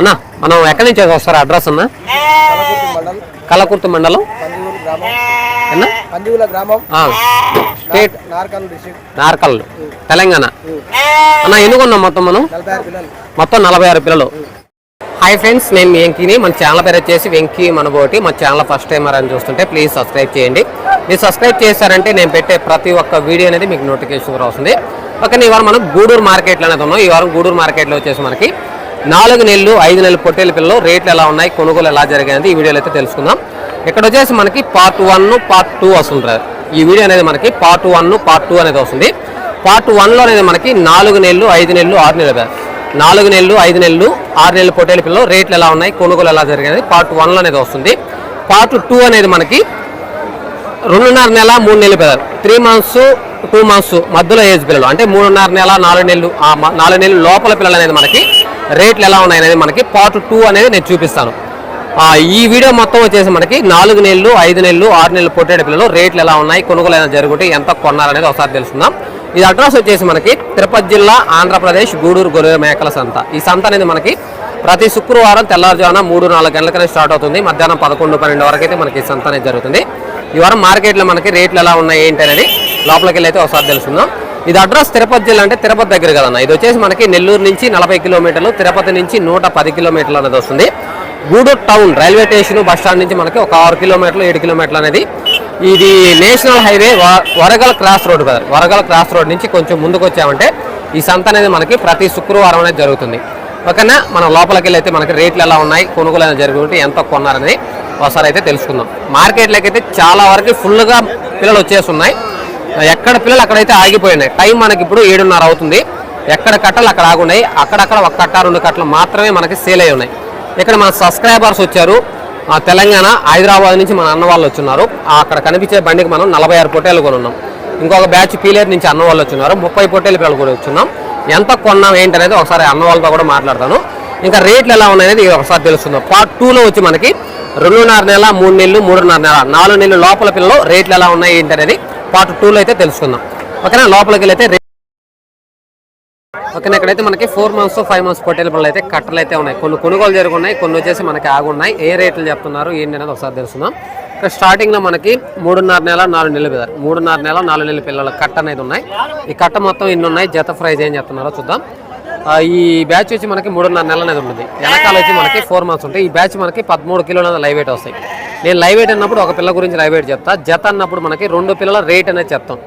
అన్న మనం ఎక్కడి నుంచి వస్తారు? అడ్రస్ అన్న? కలకుర్తి మండల్. నార్కల్ తెలంగాణ. అన్న ఎన్ని కొన్నాం మొత్తం మనం? మొత్తం నలభై ఆరు పిల్లలు. హాయ్ ఫ్రెండ్స్ నేను వెంకీని. మన ఛానల్ పేరు వచ్చేసి వెంకీ మనబోటి. మన ఛానల్ ఫస్ట్ టైమర్ అని చూస్తుంటే ప్లీజ్ సబ్స్క్రైబ్ చేయండి. మీరు సబ్స్క్రైబ్ చేశారంటే నేను పెట్టే ప్రతి ఒక్క వీడియో అనేది మీకు నోటిఫికేషన్ వస్తుంది. ఓకే ఈ వారం మనం గూడూరు మార్కెట్లో అనేది ఉన్నాం. ఈ వారం గూడూరు మార్కెట్లో వచ్చేసి మనకి నాలుగు నెలలు ఐదు నెలలు పొట్టేల పిల్లలు రేట్లు ఎలా ఉన్నాయి కొనుగోలు ఎలా జరిగాయని ఈ వీడియోలో అయితే తెలుసుకుందాం. ఇక్కడ వచ్చేసి మనకి పార్ట్ వన్ పార్ట్ టూ వస్తుంటారు ఈ వీడియో అనేది మనకి పార్ట్ వన్ పార్ట్ టూ అనేది వస్తుంది. పార్ట్ వన్లో అనేది మనకి నాలుగు నెలలు ఐదు నెలలు ఆరు నెలలు నాలుగు నెలలు ఐదు నెలలు ఆరు నెలలు పొట్టేల పిల్లలు రేట్లు ఎలా ఉన్నాయి కొనుగోలు ఎలా జరిగాయి పార్ట్ వన్లో అనేది వస్తుంది. పార్ట్ టూ అనేది మనకి రెండున్నర నెల మూడు నెలలు పిల్లలు. త్రీ మంత్స్ టూ మంత్స్ మధ్యలో ఏజ్ పిల్లలు. అంటే మూడున్నర నెల నాలుగు నెలలు నాలుగు నెలలు లోపల పిల్లలు అనేది మనకి రేట్లు ఎలా ఉన్నాయి అనేది మనకి పార్ట్ టూ అనేది నేను చూపిస్తాను. ఈ వీడియో మొత్తం వచ్చేసి మనకి నాలుగు నెలలు ఐదు నెలలు ఆరు నెలలు పొట్టేడు పిల్లలు రేట్లు ఎలా ఉన్నాయి కొనుగోలు అయినా జరుగుంటే ఎంత కొన్నారనేది ఒకసారి తెలుసుకుందాం. ఇది అడ్రస్ వచ్చేసి మనకి తిరుపతి జిల్లా ఆంధ్రప్రదేశ్ గూడూరు గొర్రెల మేకల సంత. ఈ సంత అనేది మనకి ప్రతి శుక్రవారం తెల్లారుజామున మూడు నాలుగు గంటలకనే స్టార్ట్ అవుతుంది. మధ్యాహ్నం పదకొండు పన్నెండు వరకు అయితే మనకి ఈ సంత అనేది జరుగుతుంది. ఈ వారం మార్కెట్లో మనకి రేట్లు ఎలా ఉన్నాయి ఏంటి అనేది లోపలికి వెళ్ళి అయితే ఒకసారి తెలుసుకుందాం. ఇది అడ్రస్ తిరుపతి జిల్లా అంటే తిరుపతి దగ్గర కదన్న. ఇది వచ్చేసి మనకి నెల్లూరు నుంచి నలభై కిలోమీటర్లు తిరుపతి నుంచి నూట పది కిలోమీటర్లు అనేది వస్తుంది. Gudur town railway station bus stand నుంచి మనకి ఒక ఆరు కిలోమీటర్లు ఏడు కిలోమీటర్లు అనేది ఇది national highway Varagal cross road కదా. వరగల్ క్రాస్ రోడ్ నుంచి కొంచెం ముందుకు వచ్చామంటే ఈ సంత అనేది మనకి ప్రతి శుక్రవారం అనేది జరుగుతుంది. ఓకేనా? మనం లోపలికి వెళ్ళి అయితే మనకి రేట్లు ఎలా ఉన్నాయి కొనుగోలు అనేది జరుగుతుంటే ఎంత కొన్నారనేది ఒకసారి అయితే తెలుసుకుందాం. మార్కెట్లోకి అయితే చాలా వరకు ఫుల్గా పిల్లలు వచ్చేస్తున్నాయి ఎక్కడ పిల్లలు అక్కడైతే ఆగిపోయినాయి. టైం మనకి ఇప్పుడు ఏడున్నర అవుతుంది. ఎక్కడ కట్టలు అక్కడ ఆగున్నాయి. అక్కడక్కడ ఒక కట్ట రెండు కట్టలు మాత్రమే మనకి సేల్ అయి ఉన్నాయి. ఇక్కడ మన సబ్స్క్రైబర్స్ వచ్చారు. ఆ తెలంగాణ హైదరాబాద్ నుంచి మన అన్న వాళ్ళు వచ్చున్నారు. అక్కడ కనిపించే బండికి మనం నలభై ఆరు పొట్టేలు కొనున్నాం. ఇంకొక బ్యాచ్ పీలేరు నుంచి అన్న వాళ్ళు వచ్చున్నారు. ముప్పై పొట్టేలు పిల్లలు కూడా వచ్చున్నాం. ఎంత కొన్నాం ఏంటనేది ఒకసారి అన్న వాళ్ళతో కూడా మాట్లాడతాను. ఇంకా రేట్లు ఎలా ఉన్నాయనేది ఒకసారి తెలుస్తుంది పార్ట్ టూలో వచ్చి మనకి రెండున్నర నెల మూడు నెలలు మూడున్నర నెల నాలుగు నెలలు లోపల పిల్లలు రేట్లు ఎలా ఉన్నాయి ఏంటనేది పార్ట్ టూలో అయితే తెలుసుకుందాం. ఓకేనా లోపలికి వెళ్ళి ఓకేనా ఇక్కడైతే మనకి ఫోర్ మంత్స్ ఫైవ్ మంత్స్ పొట్టేల అయితే కట్టలు అయితే ఉన్నాయి. కొన్ని కొనుగోలు జరుగున్నాయి కొన్ని వచ్చేసి మనకి ఆగున్నాయి. ఏ రేట్లు చెప్తున్నారు ఏంటి అనేది ఒకసారి తెలుసుకుందాం. ఇక్కడ స్టార్టింగ్లో మనకి మూడున్నర నెల నాలుగు నెలలు పిల్లలు మూడున్నర నెల నాలుగు నెలల పిల్లల కట్ట అనేది ఉన్నాయి. ఈ కట్ట మొత్తం ఇన్ని ఉన్నాయి? జత ప్రైజ్ ఏం చెప్తున్నారో చూద్దాం. ఈ బ్యాచ్ వచ్చి మనకి మూడున్నర నెలలు అనేది ఉంటుంది. వెనకాల వచ్చి మనకి ఫోర్ మంత్స్ ఉంటాయి. ఈ బ్యాచ్ మనకి పదమూడు కిలోల లైవ్ వెయిట్ వస్తాయి. నేను లైవ్ వెయిట్ అన్నప్పుడు ఒక పిల్ల గురించి లైవ్ వెయిట్ చెప్తా. జత అన్నప్పుడు మనకి రెండు పిల్లల రేట్ అనేది చెప్తాం.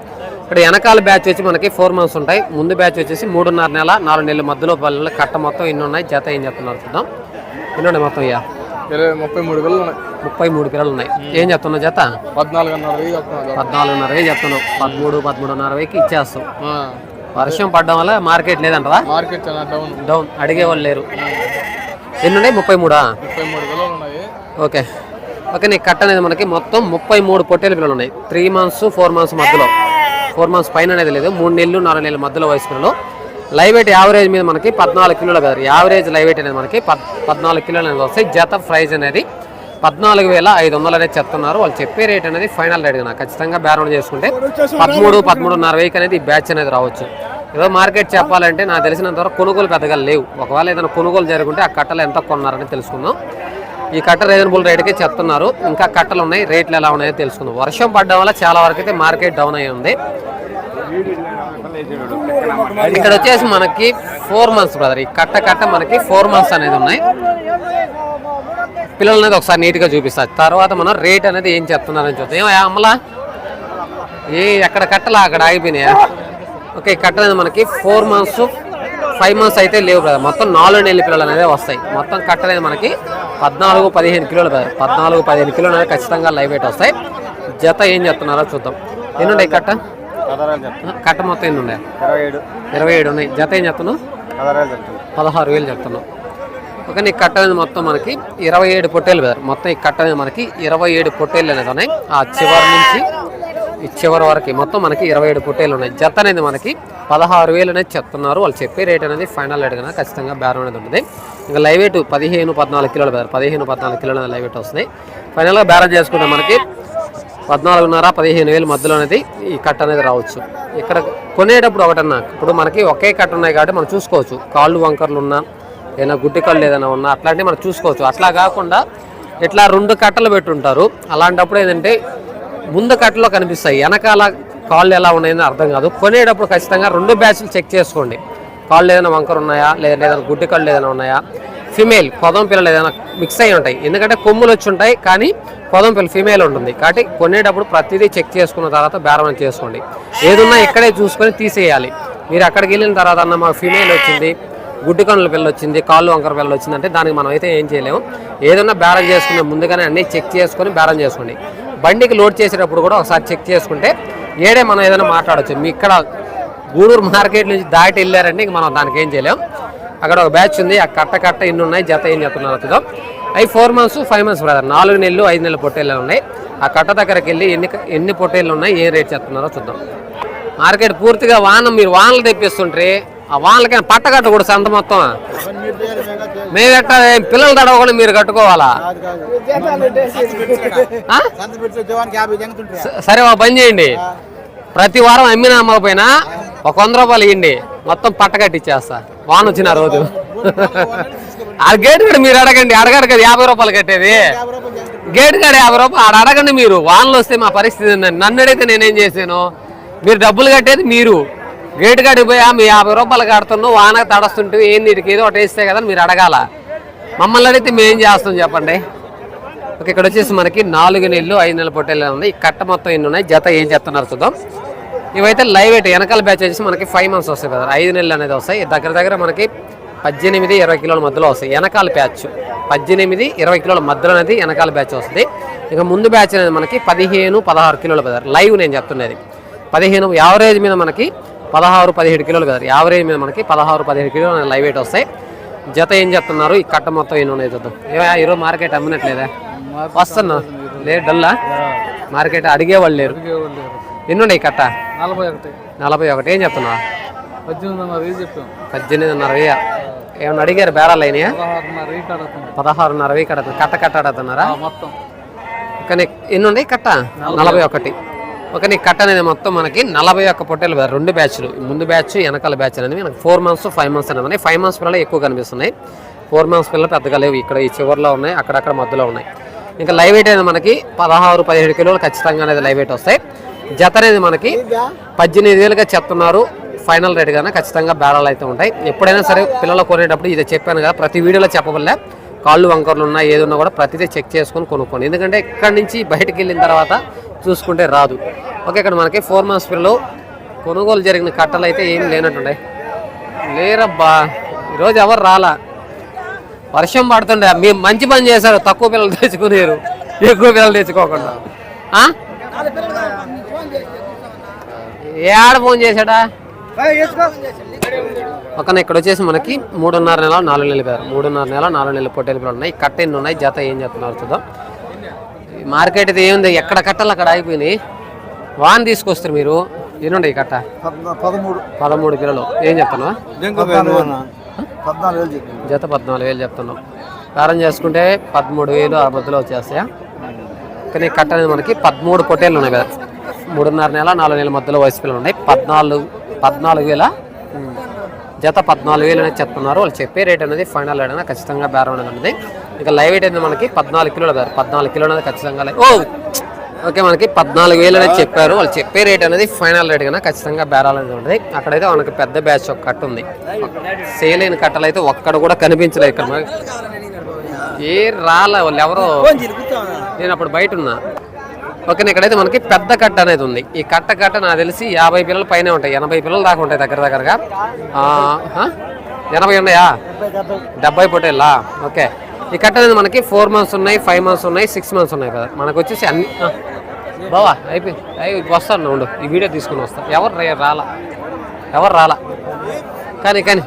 ఇక్కడ వెనకాల బ్యాచ్ వచ్చి మనకి ఫోర్ మంత్స్ ఉంటాయి. ముందు బ్యాచ్ వచ్చేసి మూడున్నర నెల నాలుగు నెలల మధ్యలో పల్లెల కట్ట మొత్తం ఇన్ని ఉన్నాయి. జత ఏం చెప్తున్నారు చూద్దాం. ఎన్ని ఉన్నాయి మొత్తం ఇయ్య. ముప్పై మూడు పిల్లలు ఉన్నాయి. ముప్పై మూడు పిల్లలు ఉన్నాయి. ఏం చెప్తున్నావు జత? పద్నాలుగున్నర పద్నాలుగున్నర చెప్తున్నావు. పదమూడు పదమూడున్నర వేకి ఇచ్చేస్తాం వర్షం పడడం వల్ల మార్కెట్ లేదంటవా? మార్కెట్ డౌన్ డౌన్ అడిగే వాళ్ళు లేరు. ఎన్ని ఉన్నాయి? ముప్పై మూడా? ముప్పై మూడు పిల్లలు ఉన్నాయి. ఓకే. ఓకే నీ కట్ట అనేది మనకి మొత్తం ముప్పై మూడు పొట్టేలు పిల్లలు ఉన్నాయి. త్రీ మంత్స్ ఫోర్ మంత్స్ మధ్యలో. ఫోర్ మంత్స్ పైన అనేది లేదు మూడు నెలలు నాలుగు నెలల మధ్యలో వయసు పిల్లలు. లైవ్ వెయిట్ యావరేజ్ మీద మనకి పద్నాలుగు కిలోలు కదా యావరేజ్ లైవ్ వెయిట్ అనేది మనకి పద్ పద్నాలుగు కిలోలు అనేది వస్తాయి. జత ప్రైజ్ అనేది పద్నాలుగు వేల ఐదు వందలు అనేది చెప్తున్నారు. వాళ్ళు చెప్పే రేట్ అనేది ఫైనల్ రేట్ నాకు ఖచ్చితంగా బ్యారౌండ్ చేసుకుంటే పదమూడు పదమూడున్నర వెయ్యి అనేది ఈ బ్యాచ్ అనేది రావచ్చు. ఏదో మార్కెట్ చెప్పాలంటే నాకు తెలిసినంత వరకు కొనుగోలు పెద్దగా లేవు. ఒకవేళ ఏదైనా కొనుగోలు జరుగుంటే ఆ కట్టలు ఎంత కొన్నారని తెలుసుకుందాం. ఈ కట్ట రీజనబుల్ రేట్కే చెప్తున్నారు. ఇంకా కట్టలు ఉన్నాయి. రేట్లు ఎలా ఉన్నాయో తెలుసుకుందాం. వర్షం పడడం వల్ల చాలా వరకు అయితే మార్కెట్ డౌన్ అయి ఉంది. ఇక్కడ వచ్చేసి మనకి ఫోర్ మంత్స్ బ్రదర్ ఈ కట్ట కట్ట మనకి ఫోర్ మంత్స్ అనేది ఉన్నాయి. పిల్లలు అనేది ఒకసారి నీట్గా చూపిస్తారు తర్వాత మనం రేట్ అనేది ఏం చెప్తున్నారని చూద్దాం. ఏమో అమ్మలా? ఏ ఎక్కడ కట్టలా అక్కడ ఆగిపోయినాయా? ఓకే కట్ట అనేది మనకి ఫోర్ మంత్స్ ఫైవ్ మంత్స్ అయితే లేవు బ్రదర్ మొత్తం నాలుగు నెలల పిల్లలు అనేది వస్తాయి. మొత్తం కట్ట అనేది మనకి పద్నాలుగు పదిహేను కిలోలు పద్నాలుగు పదిహేను కిలోలు అనేది ఖచ్చితంగా లైవ్ వెయిట్ వస్తాయి. జత ఏం చెప్తున్నారో చూద్దాం. ఎన్ని ఉన్నాయి కట్ట? కట్ట మొత్తం ఎన్ని ఉన్నాయి ఇరవై ఏడు. ఇరవై ఏడు ఉన్నాయి. జత ఏం చెప్తున్నావు? పదహారు వేలు చెప్తున్నాం ఓకే ఈ కట్ట అనేది మొత్తం మనకి ఇరవై ఏడు పొట్టేలు మొత్తం ఈ కట్ట అనేది మనకి ఇరవై ఏడు పొట్టేలు అనేది ఉన్నాయి. ఆ చివరి నుంచి చివరి వరకు మొత్తం మనకి ఇరవై ఏడు పుట్టేలు ఉన్నాయి. జత అనేది మనకి పదహారు వేలు అనేది చెప్తున్నారు. వాళ్ళు చెప్పే రేట్ అనేది ఫైనల్ రేట్ కన్నా ఖచ్చితంగా బేరం అనేది ఉంటుంది ఇంకా లైవ్ వెయిట్ పదిహేను పద్నాలుగు కిలోలు బేరం. పదిహేను పద్నాలుగు కిలోలు అనేది లైవ్ వెయిట్ వస్తుంది. ఫైనల్గా బేరం చేసుకుంటే మనకి పద్నాలుగున్నర పదిహేను వేలు మధ్యలో అనేది ఈ కట్ట అనేది రావచ్చు. ఇక్కడ కొనేటప్పుడు ఒకటన్నా ఇప్పుడు మనకి ఒకే కట్ట ఉన్నాయి కాబట్టి మనం చూసుకోవచ్చు. కాళ్ళు వంకర్లు ఉన్నా ఏదైనా గుడ్డి కళ్ళు ఏదైనా ఉన్నా అట్లాంటివి మనం చూసుకోవచ్చు. అట్లా కాకుండా ఇట్లా రెండు కట్టలు పెట్టుంటారు. అలాంటప్పుడు ఏంటంటే ముందు కట్టలో కనిపిస్తాయి. వెనకాల కాళ్ళు ఎలా ఉన్నాయని అర్థం కాదు. కొనేటప్పుడు ఖచ్చితంగా రెండు బ్యాచ్లు చెక్ చేసుకోండి. కాళ్ళు ఏదైనా వంకర ఉన్నాయా? లేదా ఏదైనా గుడ్డి కళ్ళు ఏదైనా ఉన్నాయా? ఫిమేల్ కొదం పిల్లలు ఏదైనా మిక్స్ అయి ఉంటాయి. ఎందుకంటే కొమ్ములు వచ్చి ఉంటాయి కానీ కొదం పిల్ల ఫిమేల్ ఉంటుంది. కాబట్టి కొనేటప్పుడు ప్రతిదీ చెక్ చేసుకున్న తర్వాత బేరం చేసుకోండి. ఏదున్నా ఇక్కడే చూసుకొని తీసేయాలి. మీరు అక్కడికి వెళ్ళిన తర్వాత అన్న మాకు ఫిమేల్ వచ్చింది గుడ్డి కన్నుల పిల్ల వచ్చింది కాళ్ళు వంకర పిల్ల వచ్చిందంటే దానికి మనం అయితే ఏం చేయలేము. ఏదన్నా బేరం చేసుకునే ముందుగానే అన్నీ చెక్ చేసుకొని బేరం చేసుకోండి. బండికి లోడ్ చేసేటప్పుడు కూడా ఒకసారి చెక్ చేసుకుంటే ఏడే మనం ఏదైనా మాట్లాడచ్చు. మీ ఇక్కడ గూడూరు మార్కెట్ నుంచి దాటి వెళ్ళారంటే ఇంక మనం దానికి ఏం చేయలేం. అక్కడ ఒక బ్యాచ్ ఉంది ఆ కట్ట కట్ట ఎన్ని ఉన్నాయి జత ఏం చెప్తున్నారు చూద్దాం. అవి four months five months brother నాలుగు నెలలు ఐదు నెలలు పొట్టేళ్ళు ఉన్నాయి. ఆ కట్ట దగ్గరికి వెళ్ళి ఎన్ని ఎన్ని పొట్టేళ్ళు ఉన్నాయి ఏ రేట్ చెప్తున్నారో చూద్దాం. మార్కెట్ పూర్తిగా వాన మీరు వానలు తెప్పిస్తుంటే ఆ వానలకైనా పట్టగట్ట కూడా సంత మొత్తం మేము ఎట్లా పిల్లలు తడవకుండా మీరు కట్టుకోవాలా? సరే ఒక పని చేయండి. ప్రతి వారం అమ్మిన అమ్మకపోయినా ఒక వంద రూపాయలు ఇవ్వండి మొత్తం పట్టకట్టిచ్చేస్తా వాన వచ్చిన రోజు. ఆ గేట్ కూడా మీరు అడగండి. అడగరు కదా యాభై రూపాయలు కట్టేది. గేట్ కాడ యాభై రూపాయలు. ఆడ అడగండి మీరు. వానలు వస్తే మా పరిస్థితి నన్ను అడిగితే నేనేం చేశాను? మీరు డబ్బులు కట్టేది మీరు. గేట్ కాడికి పోయా మీ యాభై రూపాయలు కడుతున్నావు వాన తడస్తుంటే ఏం నీటికి ఏదో ఒకటి వేస్తే కదా మీరు అడగాల. మమ్మల్ని అడిగితే మేం చేస్తాం చెప్పండి. ఓకే ఇక్కడ వచ్చేసి మనకి నాలుగు నెలలు ఐదు నెలల పొట్టేళ్ళు ఉన్నాయి. ఈ కట్ట మొత్తం ఎన్ని ఉన్నాయి? జత ఏం చెప్తున్నారు చూద్దాం. ఇవైతే లైవ్ అయితే వెనకాల బ్యాచ్ వచ్చేసి మనకి ఫైవ్ మంత్స్ వస్తాయి కదా. ఐదు నెలలు అనేది వస్తాయి. దగ్గర దగ్గర మనకి పద్దెనిమిది ఇరవై కిలోల మధ్యలో వస్తాయి. వెనకాల బ్యాచ్ పద్దెనిమిది ఇరవై కిలోల మధ్యలో అనేది వెనకాల బ్యాచ్ వస్తుంది. ఇక ముందు బ్యాచ్ అనేది మనకి పదిహేను పదహారు కిలోల లైవ్ నేను చెప్తున్నది. పదిహేను యావరేజ్ మీద మనకి పదహారు పదిహేడు కిలోలు కదా. యావరేజ్ మీద మనకి పదహారు పదిహేడు కిలోలు లైవ్ వెయిట్ వస్తాయి. జత ఏం చెప్తున్నారు ఈ కట్ట మొత్తం ఎన్ని ఉన్నాయి చూద్దాం. ఈరోజు మార్కెట్ అమ్మినట్లేదా? వస్తున్నా. లేదు డల్లా? మార్కెట్ అడిగేవాళ్ళు లేరు. ఎన్ని ఉన్నాయి కట్ట? నలభై ఒకటి. నలభై ఒకటి. ఏం చెప్తున్నా పద్దెనిమిదిన్నర పద్దెనిమిదిన్నర వెయ్యి? ఏమన్నా అడిగారు? బేరాలు అయినాయా? పదహారున్నర వెయ్యి కట్ట కట్ట కట్ట అడుగుతున్నారా? మొత్తం. కానీ ఎన్ని ఉన్నాయి కట్ట? నలభై ఒకటి. ఒక నీ కట్ట అనేది మొత్తం మనకి నలభై ఒక్క పొట్టేలు రెండు బ్యాచ్లు. ముందు బ్యాచ్ వెనకాల బ్యాచ్ అనేది మనకి ఫోర్ మంత్స్ ఫైవ్ మంత్స్ అనేది ఉన్నాయి. ఫైవ్ మంత్స్ పిల్లలు ఎక్కువ కనిపిస్తున్నాయి. ఫోర్ మంత్స్ పిల్లలు పెద్దగా లేవు. ఇక్కడ ఈ చివరిలో ఉన్నాయి అక్కడక్కడ మధ్యలో ఉన్నాయి. ఇంకా లైవ్ వెయిట్ అనేది మనకి పదహారు పదిహేడు కిలోలు ఖచ్చితంగా అనేది లైవ్ వెయిట్ వస్తాయి. జత అనేది మనకి పద్దెనిమిది వేలుగా చెప్తున్నారు. ఫైనల్ రేట్ కన్నా ఖచ్చితంగా బేరాలు అయితే ఉంటాయి. ఎప్పుడైనా సరే పిల్లలు కొనేటప్పుడు ఇది చెప్పాను కదా ప్రతి వీడియోలో చెప్పవల్లే కాళ్ళు వంకర్లు ఉన్నా ఏదున్నా కూడా ప్రతిదీ చెక్ చేసుకొని కొనుక్కోండి. ఎందుకంటే ఇక్కడి నుంచి బయటకు వెళ్ళిన తర్వాత చూసుకుంటే రాదు. ఓకే ఇక్కడ మనకి ఫోర్ మంత్స్ పిల్లలు కొనుగోలు జరిగిన కట్టలు అయితే ఏం లేనట్టుండే. లేరబ్బా ఈరోజు ఎవరు రాలా? వర్షం పడుతుండే. మీరు మంచి పని చేశారు. తక్కువ పిల్లలు తెచ్చుకునేరు. ఎక్కువ పిల్లలు తెచ్చుకోకుండా. ఏడ ఏ ఆడ ఫోన్ చేశాడా? పక్కన ఇక్కడ వచ్చేసి మనకి మూడున్నర నెల నాలుగు నెలలు పేరు మూడున్నర నెల నాలుగు నెలలు పొట్టేలు పిల్లలు ఉన్నాయి. కట్ట ఎన్ని ఉన్నాయి జత ఏం చెప్తున్నారు చూద్దాం. మార్కెట్ ఇది ఏముంది? ఎక్కడ కట్టాలి అక్కడ ఆగిపోయినాయి. వాన్ తీసుకొస్తారు మీరు. ఎన్నుండే ఈ కట్ట? పదమూడు. పదమూడు కిలోలు. ఏం చెప్తున్నావా? జత పద్నాలుగు వేలు చెప్తున్నాం కారం చేసుకుంటే పదమూడు వేలు ఆ మధ్యలో వచ్చేస్తాయా? కానీ కట్ట అనేది మనకి పదమూడు పొట్టేళ్ళు ఉన్నాయి కదా. మూడున్నర నెల నాలుగు నెలల మధ్యలో వయసు పిల్లలు ఉన్నాయి. పద్నాలుగు పద్నాలుగు వేల. జత పద్నాలుగు వేలు అనేది చెప్తున్నారు. వాళ్ళు చెప్పే రేట్ అనేది ఫైనల్ రేట్ అనేది ఖచ్చితంగా బేరం అనేది ఇక లైవ్ వెయిట్ అనేది మనకి పద్నాలుగు కిలోలు బేరం పద్నాలుగు కిలోలు అనేది ఖచ్చితంగా ఓ! ఓకే మనకి పద్నాలుగు వేలు అనేది చెప్పారు. వాళ్ళు చెప్పే రేట్ అనేది ఫైనల్ రేట్ కన్నా ఖచ్చితంగా బేరాలు అనేది ఉంటుంది. అక్కడైతే మనకి పెద్ద బ్యాచ్ ఒక కట్ట ఉంది. సేల్ అయిన కట్టలు అయితే ఒక్కడ కూడా కనిపించలేదు ఇక్కడ. మనకి. ఏ రాలే వాళ్ళు ఎవరో? నేను అప్పుడు బయట ఉన్నా. ఓకే ఇక్కడైతే మనకి పెద్ద కట్ట అనేది ఉంది. ఈ కట్ట కట్ట నాకు తెలిసి యాభై పిల్లల పైన ఉంటాయి. ఎనభై పిల్లలు దాకా ఉంటాయి దగ్గర దగ్గరగా. ఎనభై ఉన్నాయా? డెబ్బై పొటేళ్ళా ఓకే. ఈ కట్ట అనేది మనకి ఫోర్ మంత్స్ ఉన్నాయి ఫైవ్ మంత్స్ ఉన్నాయి సిక్స్ మంత్స్ ఉన్నాయి కదా. మనకు వచ్చేసి అన్ని బావా అయిపోయి అయి వస్తాను ఉండు. ఈ వీడియో తీసుకుని వస్తాను ఎవరు రాలా? ఎవరు రాలా? కానీ కానీ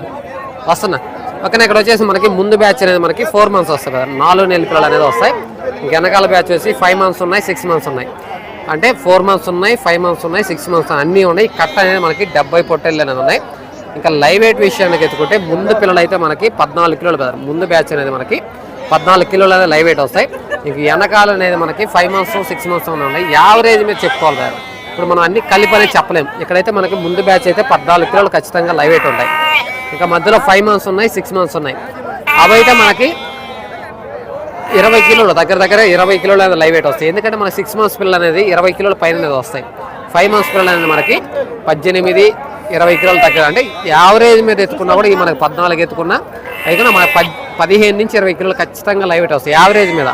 వస్తున్నా. ఓకే ఇక్కడ వచ్చేసి మనకి ముందు బ్యాచ్ అనేది మనకి ఫోర్ మంత్స్ వస్తుంది కదా. నాలుగు నెలల పిల్లలు అనేది వస్తాయి. ఇంక వెనకాల బ్యాచ్ వచ్చి ఫైవ్ మంత్స్ ఉన్నాయి సిక్స్ మంత్స్ ఉన్నాయి. అంటే ఫోర్ మంత్స్ ఉన్నాయి ఫైవ్ మంత్స్ ఉన్నాయి సిక్స్ మంత్స్ అన్నీ ఉన్నాయి. కట్ట అనేది మనకి డెబ్బై పొట్టెళ్ళు అనేది ఉన్నాయి. ఇంకా లైవ్ వెయిట్ విషయానికి ఎత్తుకుంటే ముందు పిల్లలు అయితే మనకి పద్నాలుగు కిలోలు కదా. ముందు బ్యాచ్ అనేది మనకి పద్నాలుగు కిలోలు అనేది లైవ్ వెయిట్ వస్తాయి. ఇంక వెనకాల అనేది మనకి ఫైవ్ మంత్స్ సిక్స్ మంత్స్ ఉన్నాయి. యావరేజ్ మీద చెప్పుకోవాలి కదా. ఇప్పుడు మనం అన్ని కలిపి అనేది చెప్పలేం. ఇక్కడైతే మనకి ముందు బ్యాచ్ అయితే పద్నాలుగు కిలోలు ఖచ్చితంగా లైవ్ వెయిట్ ఉంటాయి. ఇంకా మధ్యలో ఫైవ్ మంత్స్ ఉన్నాయి సిక్స్ మంత్స్ ఉన్నాయి. అవి అయితే మనకి ఇరవై కిలోలు దగ్గర దగ్గర ఇరవై కిలోలు అనేది లైవ్ వెయిట్ వస్తాయి. ఎందుకంటే మన సిక్స్ మంత్స్ పిల్లలు అనేది ఇరవై కిలోల పైన అనేది వస్తాయి. ఫైవ్ మంత్స్ పిల్లలు అనేది మనకి పద్దెనిమిది ఇరవై కిలోల దగ్గర. అంటే యావరేజ్ మీద ఎత్తుకున్నా కూడా ఈ మనకి పద్నాలుగు ఎత్తుకున్నా అయితే మన పద్ పదిహేను నుంచి ఇరవై కిలోలు ఖచ్చితంగా లైవ్ వెయిట్ వస్తాయి. యావరేజ్ మీద.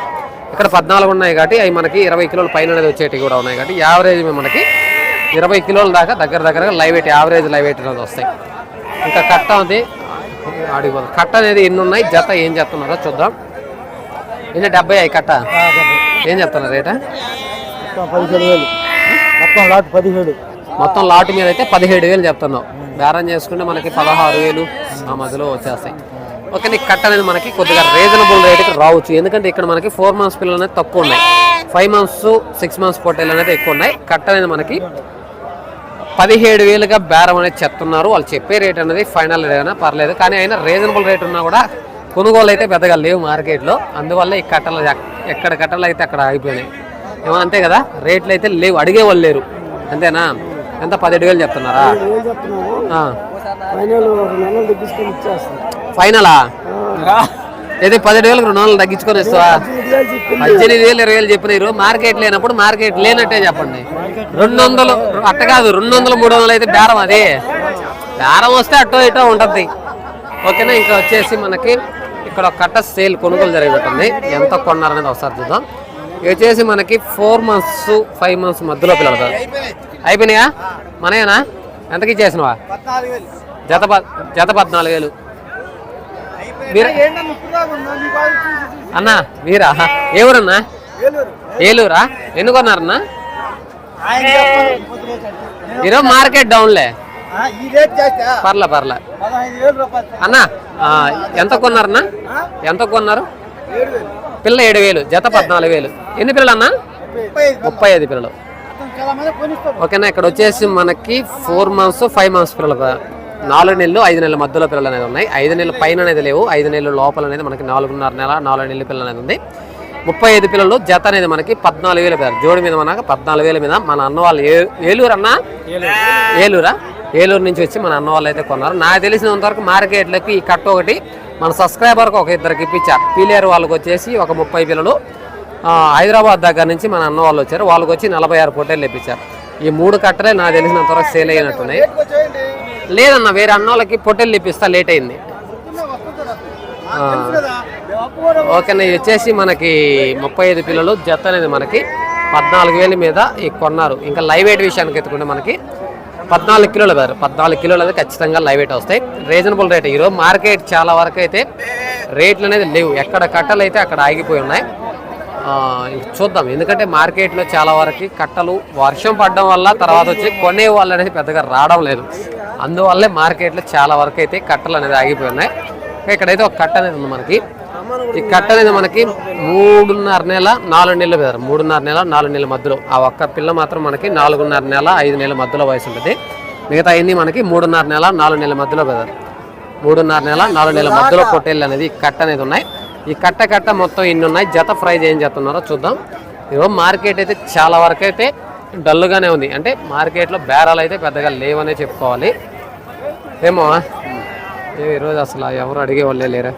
ఇక్కడ పద్నాలుగు ఉన్నాయి కాబట్టి అవి మనకి ఇరవై కిలోల పైన అనేది వచ్చేటివి కూడా ఉన్నాయి కాబట్టి యావరేజ్ మీద మనకి ఇరవై కిలోల దాకా దగ్గర దగ్గరగా live weight average live weight అనేది వస్తాయి. ఇంకా కట్ట ఉంది. అడిగి కట్ట అనేది ఎన్ని ఉన్నాయి? జత ఏం చెప్తున్నారో చూద్దాం. ఎన్ని? డెబ్బై అయి కట్ట? ఏం చెప్తున్నారు రేట? మొత్తం లాట్ పదిహేడు. మొత్తం లాట్ మీద అయితే పదిహేడు వేలు చెప్తున్నావు బేరం చేసుకుంటే మనకి పదహారు వేలు ఆ మధ్యలో వచ్చేస్తాయి. ఓకే నీకు కట్ట అనేది మనకి కొద్దిగా రీజనబుల్ రేట్కి రావచ్చు. ఎందుకంటే ఇక్కడ మనకి ఫోర్ మంత్స్ పిల్లలు అనేది తక్కువ ఉన్నాయి. ఫైవ్ మంత్స్ సిక్స్ మంత్స్ పొట్టేలు అనేది ఎక్కువ ఉన్నాయి. కట్ట అనేది మనకి పదిహేడు వేలుగా బేరం అనేది చెప్తున్నారు. వాళ్ళు చెప్పే రేట్ అనేది ఫైనల్ అయినా పర్లేదు. కానీ అయినా రీజనబుల్ రేట్ ఉన్నా కూడా కొనుగోలు అయితే పెద్దగా లేవు మార్కెట్లో అందువల్ల ఈ కట్టలు ఎక్- ఎక్కడ కట్టలు అయితే అక్కడ ఆగిపోయినాయి. ఏమో అంతే కదా? రేట్లు అయితే లేవు. అడిగే వాళ్ళు లేరు. అంతేనా? ఎంత? పదిహేడు వేలు చెప్తున్నారా. ఫైనల్ ఏది పదిహేడు వేలకు రెండు వందలు తగ్గించుకొని ఇస్తావా పద్దెనిమిది వేలు ఇరవై వేలు చెప్పినారు. మార్కెట్ లేనప్పుడు మార్కెట్ లేనట్టే చెప్పండి. రెండు వందలు అట్ట కాదు రెండు వందలు మూడు వందలు అయితే బేరం అది. బేరం వస్తే అటో ఇటో ఉంటుంది. ఓకేనా? ఇంకా వచ్చేసి మనకి ఇక్కడ కట్ట సేల్ కొనుగోలు జరుగుతుంది ఎంత కొన్నారనేది ఒకసారి చూద్దాం. ఇవి వచ్చేసి మనకి ఫోర్ మంత్స్ ఫైవ్ మంత్స్ మధ్యలో పిల్లలు అయిపోయినాయా? మనయేనా? ఎంతకి ఇచ్చేసినవా? జత జత పద్నాలుగు వేలు. మీరు అన్న మీరా ఏ. ఊరన్నా ఏలూరా ఎన్ని కొన్నారన్నా ఈరోజు మార్కెట్ డౌన్లే. ఈ రేట్ చేస్తా. పర్లే పర్లే. అన్న ఎంత కొన్నారన్నా? ఎంత కొన్నారు? పిల్ల ఏడు వేలు జత పద్నాలుగు వేలు. ఎన్ని పిల్లలు అన్నా ముప్పై ఐదు పిల్లలు. ఓకేనా ఇక్కడ వచ్చేసి మనకి ఫోర్ మంత్స్ ఫైవ్ మంత్స్ పిల్లలు. నాలుగు నెలలు ఐదు నెలల మధ్యలో పిల్లలు అనేది ఉన్నాయి. ఐదు నెలల పైన అనేది లేవు. ఐదు నెలల లోపల అనేది మనకి నాలుగున్నర నెల నాలుగు నెలల పిల్లలు అనేది ఉంది. ముప్పై ఐదు పిల్లలు జత అనేది మనకి పద్నాలుగు వేల పేరు జోడి మీద మనకు పద్నాలుగు వేల మీద మన అన్న వాళ్ళు ఏలూరు అన్న? ఏలూరా? ఏలూరు నుంచి వచ్చి మన అన్న వాళ్ళు అయితే కొన్నారు. నాకు తెలిసినంత వరకు మార్కెట్లోకి ఈ కట్ట ఒకటి మన సబ్స్క్రైబర్కి ఒక ఇద్దరికి ఇప్పించారు. పీలేరు వాళ్ళకి వచ్చేసి ఒక ముప్పై పిల్లలు. హైదరాబాద్ దగ్గర నుంచి మన అన్న వాళ్ళు వచ్చారు. వాళ్ళకి వచ్చి నలభై ఆరు పొట్టేలు ఇప్పించారు. ఈ మూడు కట్టలే నాకు తెలిసినంత వరకు సేల్ అయినట్టున్నాయి. లేదన్న వేరే అన్న వాళ్ళకి పొట్టేలు ఇప్పిస్తా లేట్ అయింది. ఓకేనా వచ్చేసి మనకి ముప్పై ఐదు పిల్లలు జత అనేది మనకి పద్నాలుగు వేల మీద ఈ కొన్నారు. ఇంకా లైవ్ వెయిట్ విషయానికి ఎత్తుకుంటే మనకి పద్నాలుగు కిలోలు వేరు పద్నాలుగు కిలోలు అనేది ఖచ్చితంగా లైవ్ వెయిట్ వస్తాయి. రీజనబుల్ రేట్ ఈరోజు మార్కెట్ చాలా వరకు అయితే రేట్లు అనేది లేవు. ఎక్కడ కట్టలు అయితే అక్కడ ఆగిపోయి ఉన్నాయి. చూద్దాం. ఎందుకంటే మార్కెట్లో చాలా వరకు కట్టలు వర్షం పడడం వల్ల తర్వాత వచ్చి కొనే వాళ్ళు అనేది పెద్దగా రావడం లేదు. అందువల్లే మార్కెట్లో చాలా వరకు అయితే కట్టలు అనేది ఆగిపోయి ఉన్నాయి ఇక్కడైతే ఒక కట్ట అనేది ఉంది మనకి. ఈ కట్ట అనేది మనకి మూడున్నర నెల నాలుగు నెలలు పెద్దారు మూడున్నర నెల నాలుగు నెలల మధ్యలో. ఆ ఒక్క పిల్ల మాత్రం మనకి నాలుగున్నర నెల ఐదు నెలల మధ్యలో వయసు ఉంటుంది. మిగతా అయింది మనకి మూడున్నర నెల నాలుగు నెలల మధ్యలో పెద్దారు మూడున్నర నెల నాలుగు నెలల మధ్యలో పొట్టేళ్ళు అనేది కట్ట అనేది ఉన్నాయి. ఈ కట్ట కట్ట మొత్తం ఇన్ని ఉన్నాయి. జత ప్రైజ్ ఏం చేస్తున్నారో చూద్దాం. ఈరోజు మార్కెట్ అయితే చాలా వరకు అయితే డల్గానే ఉంది. అంటే మార్కెట్లో బేరాలు అయితే పెద్దగా లేవనే చెప్పుకోవాలి. ఏమో ఏ ఈరోజు అసలు ఎవరు అడిగే వాళ్ళే లేరా.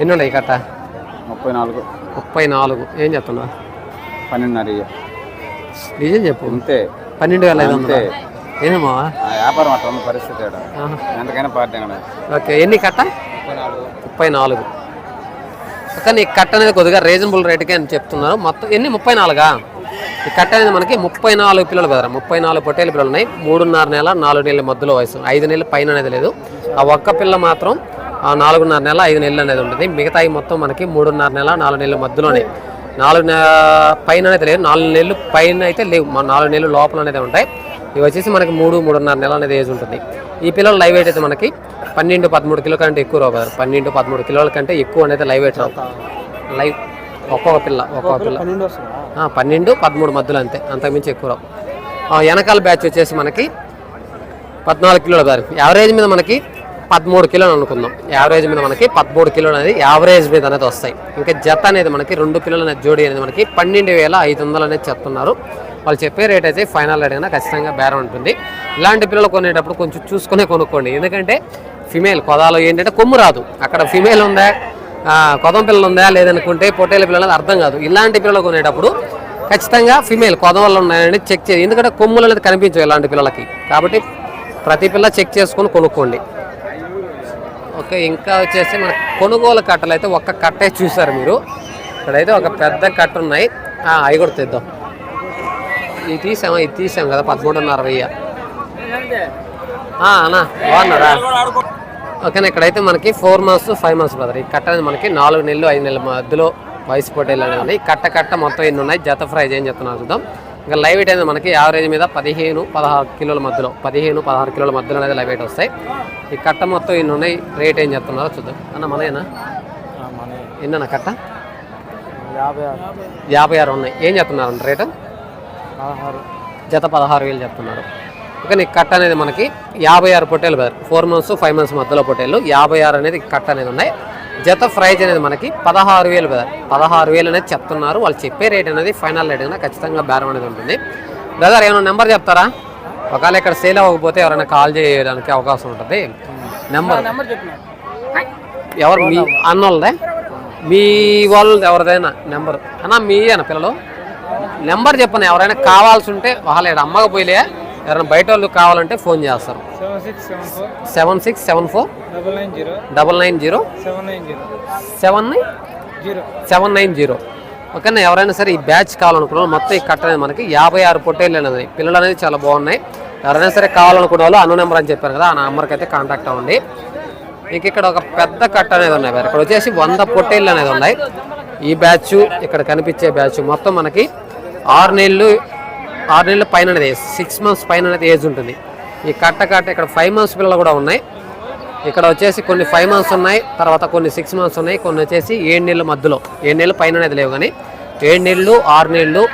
ఎన్ని ఉన్నాయి కట్ట? ముప్పై నాలుగు. ముప్పై నాలుగు. ఏం చెప్తున్నా పన్నెండున్నర నిజం చెప్పు. అంతే. పన్నెండు వేల ఐదు వందలు? ఏమో ఆ వ్యాపారం అట్లా ఉన్న పరిస్థితి. ఎంతకైనా పార్టీ ఓకే ఎన్ని కట్ట? ముప్పై నాలుగు. ముప్పై నాలుగు. కానీ ఈ కట్ట అనేది కొద్దిగా రీజనబుల్ రేట్కే అని చెప్తున్నారు మొత్తం ఎన్ని? ముప్పై నాలుగా? ఈ కట్ట అనేది మనకి ముప్పై నాలుగు పిల్లలు కదా ముప్పై నాలుగు పొట్టేలు పిల్లలు ఉన్నాయి. మూడున్నర నెల నాలుగు నెలల మధ్యలో వయసు. ఐదు నెలల పైన అనేది లేదు. ఆ ఒక్క పిల్ల మాత్రం ఆ నాలుగున్నర నెల ఐదు నెలలు అనేది ఉంటుంది. మిగతాయి మొత్తం మనకి మూడున్నర నెల నాలుగు నెలల మధ్యలోనే. నాలుగు నె పైన అయితే లేదు. నాలుగు నెలలు పైన అయితే లేవు. మన నాలుగు నెలలు లోపల అనేది ఉంటాయి. ఇవి వచ్చేసి మనకి మూడు మూడున్నర నెల అనేది ఏజ్ ఉంటుంది. ఈ పిల్లలు లైవ్ వెయిట్ అయితే మనకి పన్నెండు పదమూడు కిలో కంటే ఎక్కువ రావు కదా. పన్నెండు పదమూడు కిలోల కంటే ఎక్కువ అనేది లైవ్ వెయిట్ రావు. లైవ్ ఒక్కొక్క పిల్ల ఒక్కొక్క పిల్ల. పన్నెండు పదమూడు మధ్యలో అంతే. అంతకుమించి ఎక్కువ రావు. వెనకాల బ్యాచ్ వచ్చేసి మనకి పద్నాలుగు కిలోల బ్యాచ్ యావరేజ్ మీద మనకి పదమూడు కిలోలు అనుకుందాం. యావరేజ్ మీద మనకి పదమూడు కిలోలు అనేది యావరేజ్ మీద అనేది వస్తాయి. ఇంకా జత అనేది మనకి రెండు కిలోల అనేది జోడి అనేది మనకి పన్నెండు వేల ఐదు వందలు అనేది చెప్తున్నారు. వాళ్ళు చెప్పే రేట్ అయితే ఫైనల్ అడిగినా ఖచ్చితంగా బేరం ఉంటుంది. ఇలాంటి పిల్లలు కొనేటప్పుడు కొంచెం చూసుకునే కొనుక్కోండి. ఎందుకంటే ఫిమేల్ కొదాలో ఏంటంటే కొమ్ము రాదు. అక్కడ ఫిమేల్ ఉందా? కొదం పిల్లలు ఉందా? లేదనుకుంటే పొట్టేల పిల్లలు అర్థం కాదు. ఇలాంటి పిల్లలు కొనేటప్పుడు ఖచ్చితంగా ఫిమేల్ కొదం వల్ల ఉన్నాయని చెక్ చేయాలి ఎందుకంటే కొమ్ములు అనేది కనిపించవు ఇలాంటి పిల్లలకి. కాబట్టి ప్రతి పిల్ల చెక్ చేసుకొని కొనుక్కోండి. ఓకే ఇంకా వచ్చేసి మన కొనుగోలు కట్టలు అయితే ఒక్క కట్టే చూసారు మీరు. ఇక్కడైతే ఒక పెద్ద కట్ట ఉన్నాయి. అవి కూడా తెద్దాం. ఇది తీసామా? ఇది తీసాం కదా పదమూడున్నర వెయ్యి అన్నా బాగున్నారా? ఓకేనా ఇక్కడైతే మనకి four months five months brother. ఈ కట్ట అనేది మనకి నాలుగు నెలలు ఐదు నెలల మధ్యలో వయసు పొట్టేలు అనేది కట్ట కట్ట మొత్తం ఎన్ని ఉన్నాయి? జత ఫ్రైజ్ ఏం చెప్తున్నారు చూద్దాం. ఇంకా లైవ్ వెయిట్ అనేది మనకి యావరేజ్ మీద పదిహేను పదహారు కిలోల మధ్యలో పదిహేను పదహారు కిలోల మధ్యలో అనేది లైవ్ వెయిట్ వస్తాయి. ఈ కట్ట మొత్తం ఎన్ని ఉన్నాయి? రేట్ ఏం చెప్తున్నారో చూద్దాం. అన్న మనయేనా మన ఎన్నన్నా కట్ట? యాభై ఆరు. యాభై ఆరు ఉన్నాయి. ఏం చెప్తున్నారు రేటు? పదహారు జత పదహారు వేలు చెప్తున్నారు. ఓకే నీ కట్ట అనేది మనకి యాభై ఆరు పొట్టేలు బెదర్. ఫోర్ మంత్స్ ఫైవ్ మంత్స్ మధ్యలో పొట్టేలు యాభై ఆరు అనేది కట్ట అనేది ఉన్నాయి. జత ప్రైజ్ అనేది మనకి పదహారు వేలు బెదర్. పదహారు వేలు అనేది చెప్తున్నారు. వాళ్ళు చెప్పే రేట్ అనేది ఫైనల్ రేట్ అనేది ఖచ్చితంగా బేరం అనేది ఉంటుంది. బ్రదర్ ఏమైనా నెంబర్ చెప్తారా? ఒకవేళ ఇక్కడ సేల్ అవ్వకపోతే ఎవరైనా కాల్ చేయడానికి అవకాశం ఉంటుంది. నెంబర్ ఎవరు? మీ అన్నోళ్ళదే? మీ వాళ్ళు ఎవరిదైనా? నెంబర్ అన్నా మీ అన్న పిల్లలు? నెంబర్ చెప్పను? ఎవరైనా కావాల్సి ఉంటే వాళ్ళ అమ్మకపోయిలే ఎవరైనా బయట వాళ్ళు కావాలంటే ఫోన్ చేస్తారు. Seven six seven four double nine zero seven nine seven nine zero ఓకేనా? ఎవరైనా సరే ఈ బ్యాచ్ కావాలనుకున్న మొత్తం ఈ కట్ట అనేది మనకి యాభై ఆరు పొట్టేళ్ళు అనేది. పిల్లలు అనేది చాలా బాగున్నాయి. ఎవరైనా సరే కావాలనుకున్న వాళ్ళు అను నెంబర్ అని చెప్పారు కదా ఆ నెంబర్కి అయితే కాంటాక్ట్ అవ్వండి. మీకు ఇక్కడ ఒక పెద్ద కట్ట అనేది ఉన్నాయి. ఇక్కడ వచ్చేసి వంద పొట్టేళ్ళు అనేది ఉన్నాయి. ఈ బ్యాచ్ ఇక్కడ కనిపించే బ్యాచ్ మొత్తం మనకి ఆరు నెలలు ఆరు నెలల పైన అనేది ఏజ్ సిక్స్ మంత్స్ పైన అనేది ఏజ్ ఉంటుంది. ఈ కట్ట కట్ట ఇక్కడ ఫైవ్ మంత్స్ పిల్లలు కూడా ఉన్నాయి. ఇక్కడ వచ్చేసి కొన్ని ఫైవ్ మంత్స్ ఉన్నాయి తర్వాత కొన్ని సిక్స్ మంత్స్ ఉన్నాయి కొన్ని వచ్చేసి ఏడు నెలల మధ్యలో ఏడు నెలలు పైన అనేది లేవు కానీ ఏడు నెలలు ఆరు నెలలు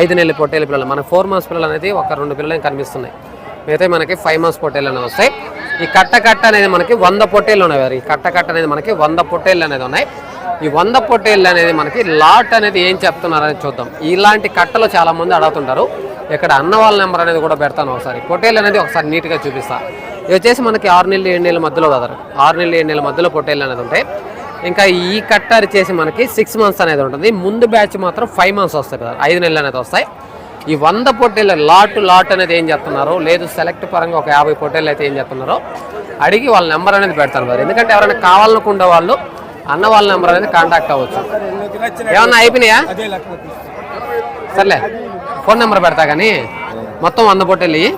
ఐదు నెలల పొట్టేల పిల్లలు మన ఫోర్ మంత్స్ పిల్లలు అనేది ఒక రెండు పిల్లలు కనిపిస్తున్నాయి. మిగతా మనకి ఫైవ్ మంత్స్ పొట్టేలు అనేవి వస్తాయి. ఈ కట్ట కట్ట అనేది మనకి వంద పొట్టేళ్ళు ఉన్నాయి. ఈ కట్ట కట్ట అనేది మనకి వంద పొట్టేళ్ళు అనేది ఉన్నాయి. ఈ వంద పొట్టేళ్ళు అనేది మనకి లాట్ అనేది ఏం చెప్తున్నారని చూద్దాం. ఇలాంటి కట్టలు చాలామంది అడుగుతుంటారు. ఇక్కడ అన్న వాళ్ళ నెంబర్ అనేది కూడా పెడతాను ఒకసారి. పొట్టేళ్ళు అనేది ఒకసారి నీట్గా చూపిస్తా. ఇది వచ్చేసి మనకి ఆరు నెలలు ఏడు నెలల మధ్యలో కదరు ఆరు నెలలు ఏడు నెలల మధ్యలో పొట్టేళ్ళు అనేది ఉంటాయి. ఇంకా ఈ కట్టర్ వచ్చేసి మనకి సిక్స్ మంత్స్ అనేది ఉంటుంది. ముందు బ్యాచ్ మాత్రం ఫైవ్ మంత్స్ వస్తాయి కదా ఐదు నెలలు అనేది వస్తాయి. ఈ వంద పొట్టేళ్ళ లాట్ లాట్ అనేది ఏం చెప్తున్నారు? లేదు సెలెక్ట్ పరంగా ఒక యాభై పొట్టేళ్ళు అయితే ఏం చెప్తున్నారో అడిగి వాళ్ళ నెంబర్ అనేది పెడతారు మరి. ఎందుకంటే ఎవరైనా కావాలనుకునే వాళ్ళు అన్న వాళ్ళ నెంబర్ అనేది కాంటాక్ట్ అవ్వచ్చు. ఏమన్నా అయిపోయినాయా? సర్లే ఫోన్ నెంబర్ పెడతా కానీ మొత్తం వంద ఇయ్యి.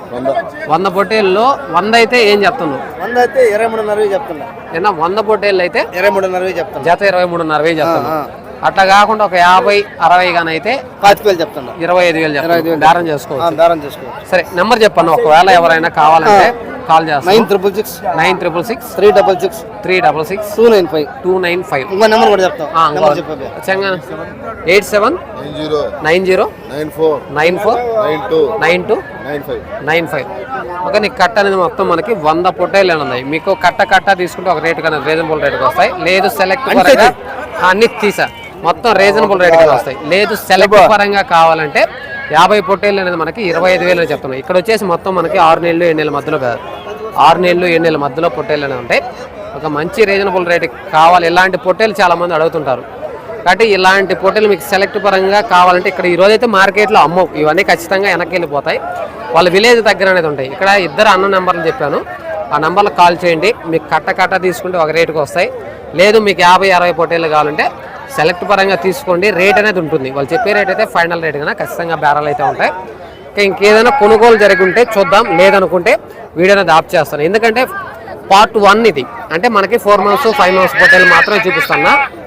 వంద పొట్టేళ్ళలో వంద అయితే ఏం చెప్తున్నావు? వంద అయితే ఇరవై మూడున్నర చెప్తున్నా. వంద పొట్టేళ్ళు అయితే ఇరవై మూడున్నర చెప్తున్నా. జత ఇరవై మూడున్నర వేలు చెప్తున్నావు అట్లా కాకుండా ఒక యాభై అరవై గాని అయితే పాతిక వేలు చెప్తున్నా. ఇరవై ఐదు వేలు చెప్తాను దారం చేసుకోవచ్చు. దారం చేసుకో సరే నెంబర్ చెప్పాను ఒకవేళ ఎవరైనా కావాలంటే కాల్ చేస్తాను nine triple six. Nine triple six. Three double six. Three double six. Two nine five. Two nine five. ఇంకో నెంబర్ కూడా చెప్తాం. Chenga. Eight seven. Nine zero. Nine zero. Nine four. Nine four. Nine two. Nine two. Nine five. Nine five. Okay నీకు కట్ట అనేది మొత్తం మనకి వంద పొట్టేలు ఉన్నాయి. మీకు కట్ట కట్ట తీసుకుంటే ఒక రేటు కానీ రీజనబుల్ రేటుకి వస్తాయి. లేదు సెలెక్ట్ పరంగా అన్ని తీసా. మొత్తం రీజనబుల్ రేటుకి వస్తాయి. లేదు సెలెక్ట్ పరంగా కావాలంటే యాభై పొట్టేళ్ళు అనేది మనకి ఇరవై ఐదు వేలు అని ఇక్కడ వచ్చేసి మొత్తం మనకి ఆరు నెలలు ఏడు నెలల మధ్యలో కాదు. ఆరు నెలలు ఏడు నెలల మధ్యలో పొట్టేళ్ళు అనేవి ఉంటాయి. ఒక మంచి రీజనబుల్ రేటు కావాలి. ఇలాంటి పొట్టేలు చాలామంది అడుగుతుంటారు. కాబట్టి ఇలాంటి పొట్టేలు మీకు సెలెక్ట్ పరంగా కావాలంటే ఇక్కడ ఈ రోజైతే మార్కెట్లో అమ్మవు. ఇవన్నీ ఖచ్చితంగా వెనక్కి వెళ్ళిపోతాయి. వాళ్ళ విలేజ్ దగ్గర అనేది ఉంటాయి. ఇక్కడ ఇద్దరు అన్న నెంబర్లు చెప్పాను. ఆ నెంబర్లకు కాల్ చేయండి. మీకు కట్ట కట్ట తీసుకుంటే ఒక రేటుకి వస్తాయి. లేదు మీకు యాభై అరవై పొట్టేలు కావాలంటే సెలెక్ట్ పరంగా తీసుకోండి. రేట్ అనేది ఉంటుంది. వాళ్ళు చెప్పే రేట్ అయితే ఫైనల్ రేట్ కన్నా ఖచ్చితంగా బేరాలు అయితే ఉంటాయి. ఇంకేదైనా కొనుగోలు జరిగి ఉంటే చూద్దాం. లేదనుకుంటే వీడియో అనేది ఆఫ్ చేస్తాను. ఎందుకంటే పార్ట్ వన్ ఇది. అంటే మనకి ఫోర్ మంత్స్ ఫైవ్ మంత్స్ పొట్టేలు మాత్రమే చూపిస్తాను.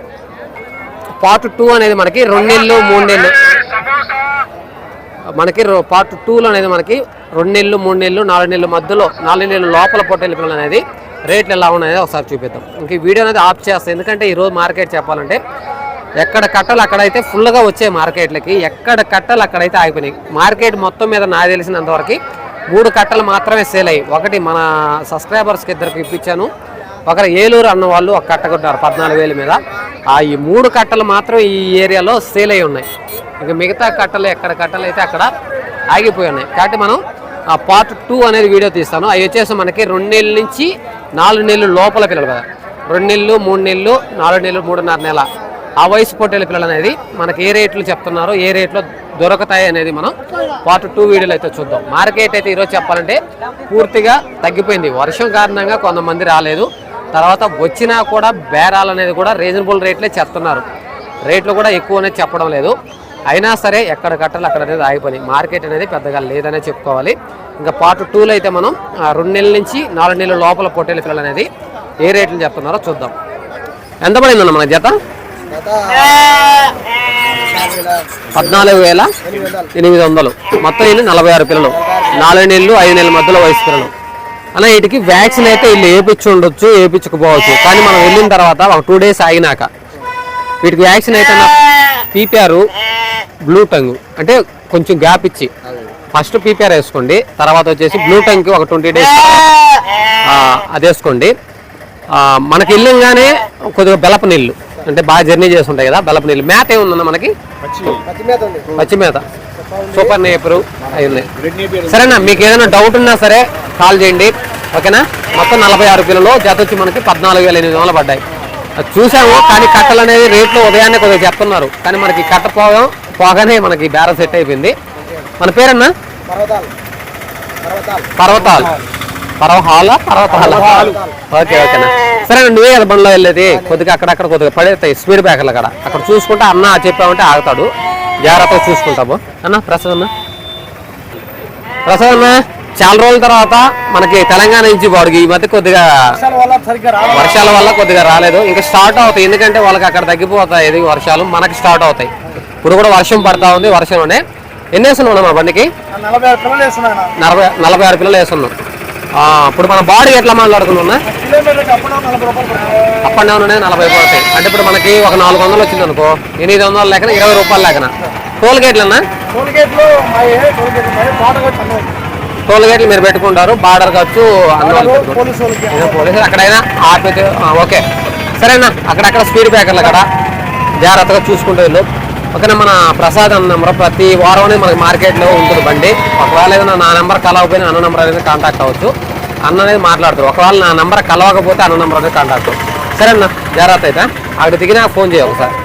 పార్ట్ టూ అనేది మనకి రెండు నెలలు మూడు నెలలు. మనకి రో- పార్ట్ టూలో అనేది మనకి రెండు నెలలు మూడు నెలలు నాలుగు నెలల మధ్యలో నాలుగు నెలల లోపల పొట్టేలు పిల్లలు అనేది రేట్లు ఎలా ఉన్నాయో ఒకసారి చూపిద్దాం. ఇంక ఈ వీడియో అనేది ఆఫ్ చేస్తాం. ఎందుకంటే ఈరోజు మార్కెట్ చెప్పాలంటే ఎక్కడ కట్టలు అక్కడైతే ఫుల్గా వచ్చే మార్కెట్లకి ఎక్కడ కట్టలు అక్కడైతే ఆగిపోయినాయి. మార్కెట్ మొత్తం మీద నాకు తెలిసినంతవరకు మూడు కట్టలు మాత్రమే సేల్ అయ్యి ఒకటి మన సబ్స్క్రైబర్స్కి ఇద్దరికి ఇప్పించాను. ఒకరు ఏలూరు అన్న వాళ్ళు ఒక కట్ట కొట్టారు పద్నాలుగు వేల మీద. ఆ ఈ మూడు కట్టలు మాత్రం ఈ ఏరియాలో సేల్ అయి ఉన్నాయి. ఇక మిగతా కట్టలు ఎక్కడ కట్టలు అయితే అక్కడ ఆగిపోయి ఉన్నాయి. కాబట్టి మనం ఆ పార్ట్ టూ అనేది వీడియో తీస్తాను. అవి వచ్చేసి మనకి రెండేళ్ళ నుంచి నాలుగు నెలలు లోపల పిల్లలు కదా. రెండు నెలలు మూడు నెలలు నాలుగు నెలలు మూడున్నర నెల. ఆ వయసు పొట్టేల పిల్లలు అనేది మనకి ఏ రేట్లు చెప్తున్నారో ఏ రేట్లో దొరుకుతాయి అనేది మనం పార్ట్ టూ వీడియోలో అయితే చూద్దాం. మార్కెట్ అయితే ఈరోజు చెప్పాలంటే పూర్తిగా తగ్గిపోయింది. వర్షం కారణంగా కొంతమంది రాలేదు. తర్వాత వచ్చినా కూడా బేరాలు అనేది కూడా రీజనబుల్ రేట్లే చెప్తున్నారు. రేట్లు కూడా ఎక్కువ అనేది చెప్పడం లేదు. అయినా సరే ఎక్కడ కట్టాలి అక్కడ అనేది ఆగిపోయింది మార్కెట్ అనేది పెద్దగా లేదనే చెప్పుకోవాలి. ఇంకా పార్ట్ టూలో అయితే మనం రెండు నెలల నుంచి నాలుగు నెలల లోపల పొట్టేల పిల్లలు అనేది ఏ రేట్లు చెప్తున్నారో చూద్దాం. ఎంత పడిందన్న మన జత? పద్నాలుగు వేల ఎనిమిది వందలు. మొత్తం ఇల్లు నలభై ఆరు పిల్లలు. నాలుగు నెలలు ఐదు నెలల మధ్యలో వయసు పిల్లలు. అలా వీటికి వ్యాక్సిన్ అయితే వీళ్ళు వేయించి ఉండొచ్చు వేయించకపోవచ్చు కానీ మనం వెళ్ళిన తర్వాత ఒక టూ డేస్ ఆగినాక వీటికి వ్యాక్సిన్ అయితే పీపీఆర్ బ్లూ టంగ్ అంటే కొంచెం గ్యాప్ ఇచ్చి. ఫస్ట్ పీపీఆర్ వేసుకోండి తర్వాత వచ్చేసి బ్లూ టంగ్కి ఒక ట్వంటీ డేస్ అది వేసుకోండి. ఆ, మనకి వెళ్ళంగానే కొద్దిగా బెలప నీళ్ళు. అంటే బాగా జర్నీ చేసి ఉంటాయి కదా బెలప నీళ్ళు. మేత ఏముందన్న మనకి? పచ్చి. మీద ఉంది. పచ్చి మేత సూపర్ నేపరు. ఉన్నాయి సరేనా మీకు ఏదైనా డౌట్ ఉన్నా సరే కాల్ చేయండి. ఓకేనా? మొత్తం నలభై ఆరు కిలోలు. జత వచ్చి మనకి పద్నాలుగు వేల ఎనిమిది వందలు పడ్డాయి. అది చూసాము కానీ కట్టలు అనేది రేట్లు ఉదయాన్నే కొద్దిగా చెప్తున్నారు. కానీ మనకి కట్ట పోగా పోగానే మనకి బేర సెట్ అయిపోయింది. మన పేరన్నా? పర్వతాలు. పర్వహాల? పర్వతాల. ఓకే ఓకేనా సరే నువ్వే కదా బండ్లో వెళ్ళేది. కొద్దిగా అక్కడక్కడ కొద్దిగా పడేస్తాయి స్పీడ్ బ్రేకర్లు అక్కడ. అక్కడ చూసుకుంటే అన్న చెప్పామంటే ఆగుతాడు. జాగ్రత్తగా చూసుకుంటాము. అన్న ప్రసాద్ అన్న. ప్రసాద్ అన్న చాలా రోజుల తర్వాత మనకి తెలంగాణ నుంచి వాడికి ఈ మధ్య కొద్దిగా వర్షాల వల్ల కొద్దిగా రాలేదు. ఇంకా స్టార్ట్ అవుతాయి. ఎందుకంటే వాళ్ళకి అక్కడ తగ్గిపోతాయి వర్షాలు. మనకి స్టార్ట్ అవుతాయి. ఇప్పుడు కూడా వర్షం పడతా ఉంది వర్షంలోనే. ఎన్ని వేస్తున్నాం మా బండికి? నలభై ఆరు పిల్లలు వేస్తున్నాం ఇప్పుడు మన బాడీ ఎట్లా మాట్లాడుకున్నా. అప్ అండ్ డౌన్ నలభై పోతాయి అంటే ఇప్పుడు మనకి ఒక నాలుగు వందలు వచ్చింది అనుకో ఎనిమిది వందలు లేకన ఇరవై రూపాయలు లేకన. టోల్ గేట్లన్నా టోల్ గేట్లు మీరు పెట్టుకుంటారు బార్డర్ ఖర్చు పోలీసులు అక్కడైనా ఆపితే ఓకే. సరేనా అక్కడక్కడ స్పీడ్ బ్రేకర్లు అక్కడ జాగ్రత్తగా చూసుకుంటూ వెళ్ళు. ఓకేనా మన ప్రసాద్ అన్న నెంబర్ ప్రతి వారం అనేది మనకి మార్కెట్లో ఉంటుంది బండి. ఒకవేళ ఏదైనా నా నెంబర్ కలవకపోయినా అన్న నెంబర్ అనేది కాంటాక్ట్ అవ్వచ్చు. అన్న అనేది మాట్లాడతారు ఒకవేళ నా నెంబర్ కలవకపోతే అన్న నెంబర్ అనేది కాంటాక్ట్ సరే అన్న జాగ్రత్త అయితే అక్కడ దిగినా ఫోన్ చేయ ఒకసారి.